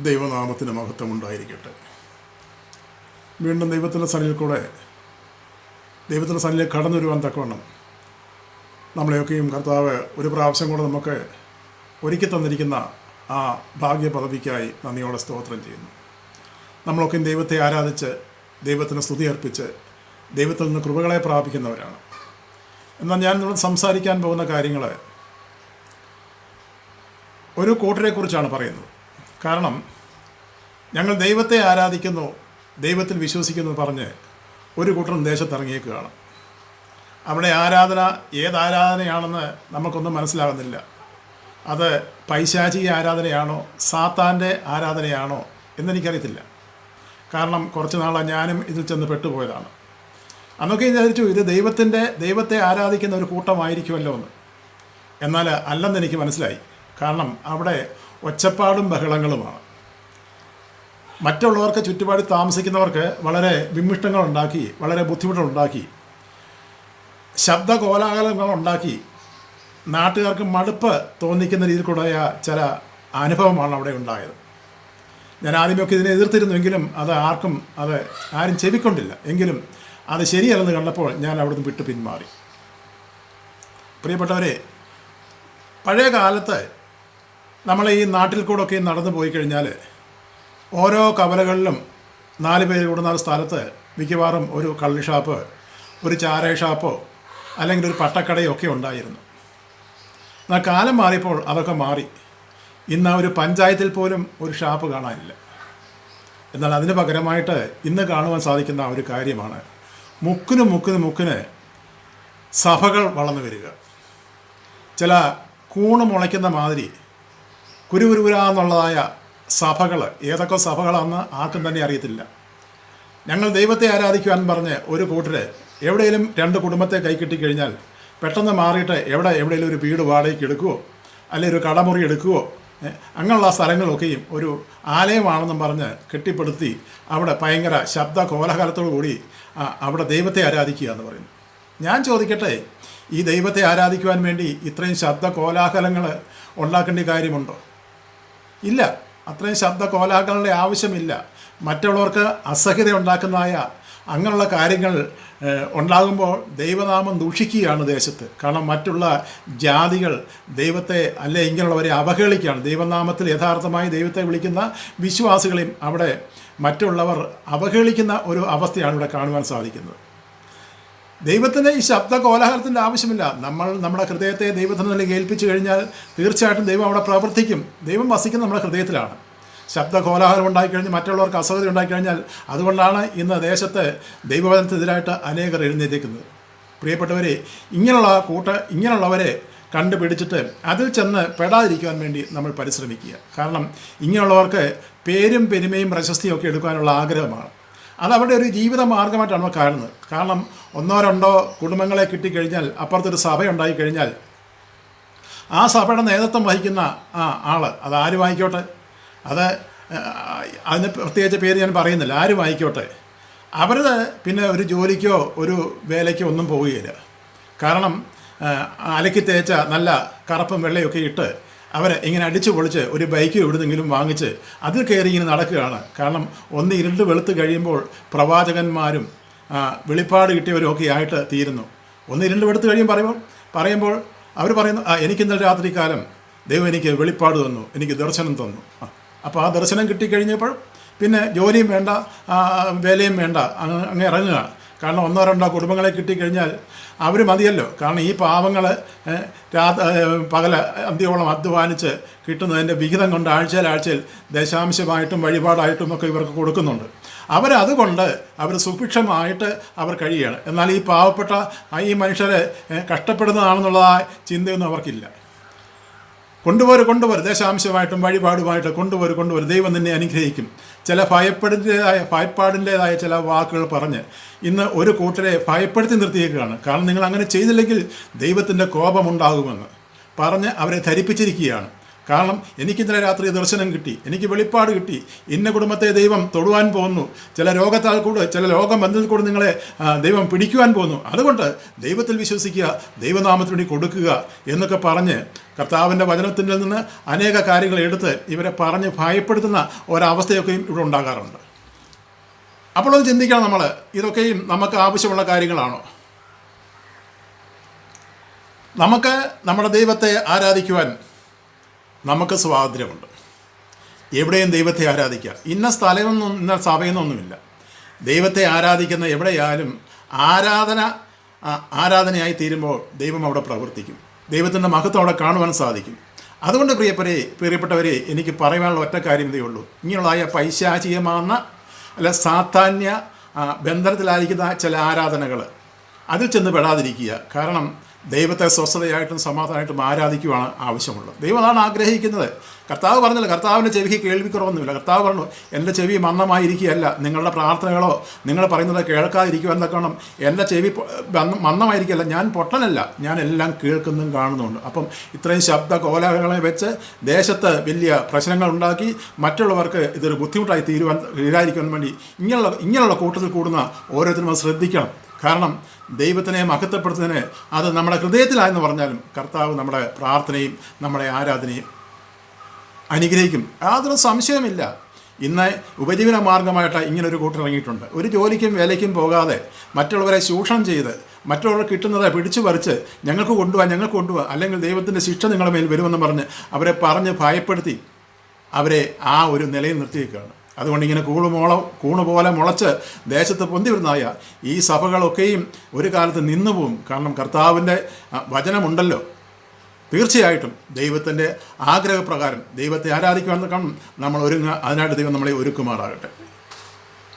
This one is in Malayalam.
ദൈവനാമത്തിന് മഹത്വം ഉണ്ടായിരിക്കട്ടെ. വീണ്ടും ദൈവത്തിന്റെ സന്നിധിയിൽ കൂടെ ദൈവത്തിന്റെ സന്നിധിയിൽ കടന്നു വരുവാൻ തക്കവണ്ണം നമ്മളെയൊക്കെയും കർത്താവ് ഒരു പ്രാവശ്യം കൂടെ നമുക്ക് ഒരുക്കി തന്നിരിക്കുന്ന ആ ഭാഗ്യ പദവിക്കായി നന്ദിയോടെ സ്തോത്രം ചെയ്യുന്നു. നമ്മളൊക്കെയും ദൈവത്തെ ആരാധിച്ച് ദൈവത്തിന് സ്തുതി അർപ്പിച്ച് ദൈവത്തിൽ നിന്ന് കൃപകളെ പ്രാപിക്കുന്നവരാണ്. എന്നാൽ ഞാൻ നിങ്ങൾ സംസാരിക്കാൻ പോകുന്ന കാര്യങ്ങൾ ഒരു കൂട്ടരെക്കുറിച്ചാണ് പറയുന്നത്. കാരണം ഞങ്ങൾ ദൈവത്തെ ആരാധിക്കുന്നു ദൈവത്തിൽ വിശ്വസിക്കുന്നു പറഞ്ഞ് ഒരു കൂട്ടരും ദേശത്തിറങ്ങിയേക്കുകയാണ്. അവിടെ ആരാധന ഏത് ആരാധനയാണെന്ന് നമുക്കൊന്നും മനസ്സിലാകുന്നില്ല. അത് പൈശാചിക ആരാധനയാണോ സാത്താന്റെ ആരാധനയാണോ എന്നെനിക്കറിയത്തില്ല. കാരണം കുറച്ച് നാളാണ് ഞാനും ഇതിൽ ചെന്ന് പെട്ടുപോയതാണ്. അന്നൊക്കെ വിചാരിച്ചു ഇത് ദൈവത്തിന്റെ ദൈവത്തെ ആരാധിക്കുന്ന ഒരു കൂട്ടമായിരിക്കുമല്ലോ എന്ന്. എന്നാൽ അല്ലെന്ന് എനിക്ക് മനസ്സിലായി. കാരണം അവിടെ ഒച്ചപ്പാടും ബഹളങ്ങളുമാണ്. മറ്റുള്ളവർക്ക് ചുറ്റുപാട് താമസിക്കുന്നവർക്ക് വളരെ വിമിഷ്ടങ്ങൾ ഉണ്ടാക്കി വളരെ ബുദ്ധിമുട്ടുകൾ ഉണ്ടാക്കി ശബ്ദ കോലാഹലങ്ങൾ ഉണ്ടാക്കി നാട്ടുകാർക്ക് മടുപ്പ് തോന്നിക്കുന്ന രീതിയിൽ കൂടെയ ചില അനുഭവമാണ് അവിടെ ഉണ്ടായത്. ഞാൻ ആദ്യമൊക്കെ ഇതിനെ എതിർത്തിരുന്നുവെങ്കിലും അത് ആർക്കും അത് ആരും ചെവിക്കൊണ്ടില്ല. എങ്കിലും അത് ശരിയല്ലെന്ന് കണ്ടപ്പോൾ ഞാൻ അവിടുന്ന് വിട്ടു പിന്മാറി. പ്രിയപ്പെട്ടവരെ പഴയ കാലത്ത് നമ്മൾ ഈ നാട്ടിൽ കൂടെ ഒക്കെ നടന്നു പോയി കഴിഞ്ഞാൽ ഓരോ കവലകളിലും നാല് പേര് കൂടുന്ന സ്ഥലത്ത് മിക്കവാറും ഒരു കള്ളി ഷാപ്പ് ഒരു ചാര ഷാപ്പോ അല്ലെങ്കിൽ ഒരു പട്ടക്കടയോ ഒക്കെ ഉണ്ടായിരുന്നു. എന്നാൽ കാലം മാറിയപ്പോൾ അതൊക്കെ മാറി. ഇന്ന് ഒരു പഞ്ചായത്തിൽ പോലും ഒരു ഷാപ്പ് കാണാനില്ല. എന്നാൽ അതിന് പകരമായിട്ട് ഇന്ന് കാണുവാൻ സാധിക്കുന്ന ഒരു കാര്യമാണ് മുക്കിന് മുക്കിന് മുക്കിന് സഭകൾ വളർന്നു വരിക. ചില കൂണ് മുളയ്ക്കുന്ന മാതിരി കുരുകുരുകുരാന്നുള്ളതായ സഭകൾ ഏതൊക്കെ സഭകളാണെന്ന് ആർക്കും തന്നെ അറിയത്തില്ല. ഞങ്ങൾ ദൈവത്തെ ആരാധിക്കുവാൻ പറഞ്ഞ് ഒരു കൂട്ടര് എവിടെയെങ്കിലും രണ്ട് കുടുംബത്തെ കൈ കിട്ടിക്കഴിഞ്ഞാൽ പെട്ടെന്ന് മാറിയിട്ട് എവിടെ എവിടെയെങ്കിലും ഒരു വീട് വാടകയ്ക്ക് എടുക്കുവോ അല്ലെങ്കിൽ ഒരു കടമുറി എടുക്കുവോ അങ്ങനെയുള്ള സ്ഥലങ്ങളൊക്കെയും ഒരു ആലയമാണെന്നും പറഞ്ഞ് കെട്ടിപ്പടുത്തി അവിടെ ഭയങ്കര ശബ്ദ കോലാഹലത്തോടു കൂടി അവിടെ ദൈവത്തെ ആരാധിക്കുക എന്ന് പറയുന്നു. ഞാൻ ചോദിക്കട്ടെ ഈ ദൈവത്തെ ആരാധിക്കുവാൻ വേണ്ടി ഇത്രയും ശബ്ദ കോലാഹലങ്ങൾ ഉണ്ടാക്കേണ്ട കാര്യമുണ്ടോ? ഇല്ല. അത്രയും ശബ്ദ കോലാഹലങ്ങളുടെ ആവശ്യമില്ല. മറ്റുള്ളവർക്ക് അസഹ്യത ഉണ്ടാക്കുന്നതായ അങ്ങനെയുള്ള കാര്യങ്ങൾ ഉണ്ടാകുമ്പോൾ ദൈവനാമം ദൂഷിക്കുകയാണ് ദേശത്ത്. കാരണം മറ്റുള്ള ജാതികൾ ദൈവത്തെ അല്ലെ ഇങ്ങനെയുള്ളവരെ അവഹേളിക്കുകയാണ്. ദൈവനാമത്തിൽ യഥാർത്ഥമായി ദൈവത്തെ വിളിക്കുന്ന വിശ്വാസികളെയും അവിടെ മറ്റുള്ളവർ അവഹേളിക്കുന്ന ഒരു അവസ്ഥയാണ് ഇവിടെ കാണുവാൻ സാധിക്കുന്നത്. ദൈവത്തിന് ഈ ശബ്ദ കോലാഹലത്തിന്റെ ആവശ്യമില്ല. നമ്മൾ നമ്മുടെ ഹൃദയത്തെ ദൈവത്തിന് നല്ല ഏൽപ്പിച്ചു കഴിഞ്ഞാൽ തീർച്ചയായിട്ടും ദൈവം അവിടെ പ്രവർത്തിക്കും. ദൈവം വസിക്കുന്ന നമ്മുടെ ഹൃദയത്തിലാണ്. ശബ്ദ കോലാഹലം ഉണ്ടായിക്കഴിഞ്ഞ് മറ്റുള്ളവർക്ക് അസൗകര്യം ഉണ്ടായിക്കഴിഞ്ഞാൽ അതുകൊണ്ടാണ് ഇന്ന് ദേശത്ത് ദൈവവചനത്തിനെതിരായിട്ട് അനേകർ എഴുന്നേറ്റിരിക്കുന്നത്. പ്രിയപ്പെട്ടവരെ ഇങ്ങനെയുള്ള കൂട്ട ഇങ്ങനെയുള്ളവരെ കണ്ടുപിടിച്ചിട്ട് അതിൽ ചെന്ന് പെടാതിരിക്കുവാൻ വേണ്ടി നമ്മൾ പരിശ്രമിക്കുക. കാരണം ഇങ്ങനെയുള്ളവർക്ക് പേരും പെരുമയും പ്രശസ്തിയും ഒക്കെ എടുക്കാനുള്ള ആഗ്രഹമാണ്. അത് അവരുടെ ഒരു ജീവിത മാർഗമായിട്ടാണ് നമ്മൾ കാണുന്നത്. കാരണം ഒന്നോ രണ്ടോ കുടുംബങ്ങളെ കിട്ടിക്കഴിഞ്ഞാൽ അപ്പുറത്തൊരു സഭ ഉണ്ടായിക്കഴിഞ്ഞാൽ ആ സഭയുടെ നേതൃത്വം വഹിക്കുന്ന ആ ആൾ അത് ആര് വായിക്കോട്ടെ അത് അതിന് പ്രത്യേകിച്ച് പേര് ഞാൻ പറയുന്നില്ല. ആര് വായിക്കോട്ടെ അവർ പിന്നെ ഒരു ജോലിക്കോ ഒരു വേലയ്ക്കോ ഒന്നും പോവുകയില്ല. കാരണം അലക്കി തേച്ച നല്ല കറുപ്പും വെള്ളയൊക്കെ ഇട്ട് അവർ ഇങ്ങനെ അടിച്ചു പൊളിച്ച് ഒരു ബൈക്ക് എവിടുന്നെങ്കിലും വാങ്ങിച്ച് അതിൽ കയറി ഇങ്ങനെ നടക്കുകയാണ്. കാരണം ഒന്ന് ഇരുണ്ട് വെളുത്ത് കഴിയുമ്പോൾ പ്രവാചകന്മാരും വെളിപ്പാട് കിട്ടിയവരും ഒക്കെ ആയിട്ട് തീരുന്നു. ഒന്ന് ഇരുണ്ട് വെളുത്ത് കഴിയുമ്പോൾ പറയുമ്പോൾ പറയുമ്പോൾ അവർ പറയുന്നു ആ എനിക്ക് ഇന്നലെ രാത്രി കാലം ദൈവം എനിക്ക് വെളിപ്പാട് തന്നു എനിക്ക് ദർശനം തന്നു. അപ്പോൾ ആ ദർശനം കിട്ടിക്കഴിഞ്ഞപ്പോൾ പിന്നെ ജോലിയും വേണ്ട വേലയും വേണ്ട അങ്ങ് ഇറങ്ങുക കാരണം ഒന്നോ രണ്ടോ കുടുംബങ്ങളെ കിട്ടിക്കഴിഞ്ഞാൽ അവർ മതിയല്ലോ. കാരണം ഈ പാവങ്ങൾ രാ പകല അന്ത്യോളം അധ്വാനിച്ച് കിട്ടുന്നതിന്റെ വിഹിതം കൊണ്ട് ആഴ്ചയിൽ ആഴ്ചയിൽ ദശാംശമായിട്ടും വഴിപാടായിട്ടും ഒക്കെ ഇവർക്ക് കൊടുക്കുന്നുണ്ട്. അവരതുകൊണ്ട് അവർ സുഭിക്ഷമായിട്ട് അവർ കഴിയുകയാണ്. എന്നാൽ ഈ പാവപ്പെട്ട ഈ മനുഷ്യരെ കഷ്ടപ്പെടുന്നതാണെന്നുള്ള ചിന്തയൊന്നും അവർക്കില്ല. കൊണ്ടുപോര് കൊണ്ടുപോര്. ദേശാംശമായിട്ടും വഴിപാടുമായിട്ട് കൊണ്ടുപോര് കൊണ്ടുപോര്. ദൈവം നിന്നെ അനുഗ്രഹിക്കും. ചില ഭയപ്പെടുന്നതായ ഭയപ്പാടിന്റെതായ ചില വാക്കുകൾ പറഞ്ഞ് ഇന്ന് ഒരു കൂട്ടരെ ഭയപ്പെടുത്തി നിർത്തിയേക്കുകയാണ്. കാരണം നിങ്ങൾ അങ്ങനെ ചെയ്തില്ലെങ്കിൽ ദൈവത്തിന്റെ കോപമുണ്ടാകുമെന്ന് പറഞ്ഞ് അവരെ ധരിപ്പിച്ചിരിക്കുകയാണ്. കാരണം എനിക്കിന്നലെ രാത്രി ദർശനം കിട്ടി എനിക്ക് വെളിപ്പാട് കിട്ടി. ഇന്ന കുടുംബത്തെ ദൈവം തൊടുവാൻ പോകുന്നു. ചില രോഗത്താൽ കൂടെ ചില രോഗബന്ധത്തിൽ കൂടെ നിങ്ങളെ ദൈവം പിടിക്കുവാൻ പോകുന്നു. അതുകൊണ്ട് ദൈവത്തിൽ വിശ്വസിക്കുക ദൈവനാമത്തിന് വേണ്ടി കൊടുക്കുക എന്നൊക്കെ പറഞ്ഞ് കർത്താവിന്റെ വചനത്തിൽ നിന്ന് അനേക കാര്യങ്ങൾ എടുത്ത് ഇവരെ പറഞ്ഞ് ഭയപ്പെടുത്തുന്ന ഒരവസ്ഥയൊക്കെയും ഇവിടെ ഉണ്ടാകാറുണ്ട്. അപ്പോൾ ഒന്ന് ചിന്തിക്കണം നമ്മൾ ഇതൊക്കെയും നമുക്ക് ആവശ്യമുള്ള കാര്യങ്ങളാണോ? നമുക്ക് നമ്മുടെ ദൈവത്തെ ആരാധിക്കുവാൻ നമുക്ക് സ്വാതന്ത്ര്യമുണ്ട്. എവിടെയും ദൈവത്തെ ആരാധിക്കുക ഇന്ന സ്ഥലമൊന്നും ഇന്ന സഭയെന്നൊന്നുമില്ല ദൈവത്തെ ആരാധിക്കുന്ന എവിടെയായാലും ആരാധന ആരാധനയായി തീരുമ്പോൾ ദൈവം അവിടെ പ്രവർത്തിക്കും. ദൈവത്തിന്റെ മഹത്വം അവിടെ കാണുവാൻ സാധിക്കും. അതുകൊണ്ട് പ്രിയപ്പെട്ടവരെ പ്രിയപ്പെട്ടവരെ എനിക്ക് പറയാനുള്ള ഒറ്റ കാര്യം ഇതേ ഉള്ളൂ. ഇങ്ങനെയുള്ളതായ പൈശാചികമാകുന്ന അല്ല സാധാന്യ ബന്ധനത്തിലായിരിക്കുന്ന ചില ആരാധനകൾ അതിൽ ചെന്ന് പെടാതിരിക്കുക. കാരണം ദൈവത്തെ സ്വസ്ഥതയായിട്ടും സമാധാനമായിട്ടും ആരാധിക്കുവാണ് ആവശ്യമുള്ളത്. ദൈവം അതാണ് ആഗ്രഹിക്കുന്നത്. കർത്താവ് പറഞ്ഞില്ല കർത്താവിന്റെ ചെവിക്ക് കേൾവിക്കുറവൊന്നുമില്ല. കർത്താവ് പറഞ്ഞു എന്റെ ചെവി മന്ദമായിരിക്കുകയല്ല. നിങ്ങളുടെ പ്രാർത്ഥനകളോ നിങ്ങൾ പറയുന്നത് കേൾക്കാതിരിക്കുക എന്നൊക്കെ എന്റെ ചെവി മന്നമായിരിക്കുകയല്ല ഞാൻ പൊട്ടനല്ല. ഞാൻ എല്ലാം കേൾക്കുന്നതും കാണുന്നുണ്ട് അപ്പം ഇത്രയും ശബ്ദ കോലാഹലങ്ങളെ വെച്ച് ദേശത്ത് വലിയ പ്രശ്നങ്ങൾ ഉണ്ടാക്കി മറ്റുള്ളവർക്ക് ഇതൊരു ബുദ്ധിമുട്ടായി തീരുവാൻ തീരാതിരിക്കാൻ വേണ്ടി ഇങ്ങനെയുള്ള ഇങ്ങനെയുള്ള കൂട്ടത്തിൽ കൂടുന്ന ഓരോരുത്തരും ശ്രദ്ധിക്കണം. കാരണം ദൈവത്തിനെ മഹത്വപ്പെടുത്തുന്നതിന് അത് നമ്മുടെ ഹൃദയത്തിലായെന്ന് പറഞ്ഞാലും കർത്താവ് നമ്മുടെ പ്രാർത്ഥനയും നമ്മുടെ ആരാധനയും അനുഗ്രഹിക്കും. യാതൊരു സംശയമില്ല ഇന്ന് ഉപജീവന മാർഗമായിട്ട് ഇങ്ങനൊരു കൂട്ടിറങ്ങിയിട്ടുണ്ട്. ഒരു ജോലിക്കും വേലയ്ക്കും പോകാതെ മറ്റുള്ളവരെ ചൂഷണം ചെയ്ത് മറ്റുള്ളവർ കിട്ടുന്നത് പിടിച്ചു പറിച്ച് ഞങ്ങൾക്ക് കൊണ്ടുപോകാൻ ഞങ്ങൾക്ക് കൊണ്ടുപോകാം അല്ലെങ്കിൽ ദൈവത്തിന്റെ ശിക്ഷ നിങ്ങളുടെ മേൽ വരുമെന്ന് പറഞ്ഞ് അവരെ പറഞ്ഞ് ഭയപ്പെടുത്തി അവരെ ആ ഒരു നിലയിൽ നിർത്തിയേക്കുകയാണ് അതുകൊണ്ട് ഇങ്ങനെ കൂണ് മോള പോലെ മുളച്ച് ദേശത്ത് പൊന്തി വരുന്നതായ ഈ സഭകളൊക്കെയും ഒരു കാലത്ത് നിന്നുപോകും കാരണം കർത്താവിന്റെ വചനമുണ്ടല്ലോ. തീർച്ചയായിട്ടും ദൈവത്തിന്റെ ആഗ്രഹപ്രകാരം ദൈവത്തെ ആരാധിക്കുവാൻ കാണും നമ്മൾ ഒരുങ്ങ അതിനായിട്ട് ദൈവം നമ്മളെ ഒരുക്കുമാറാകട്ടെ.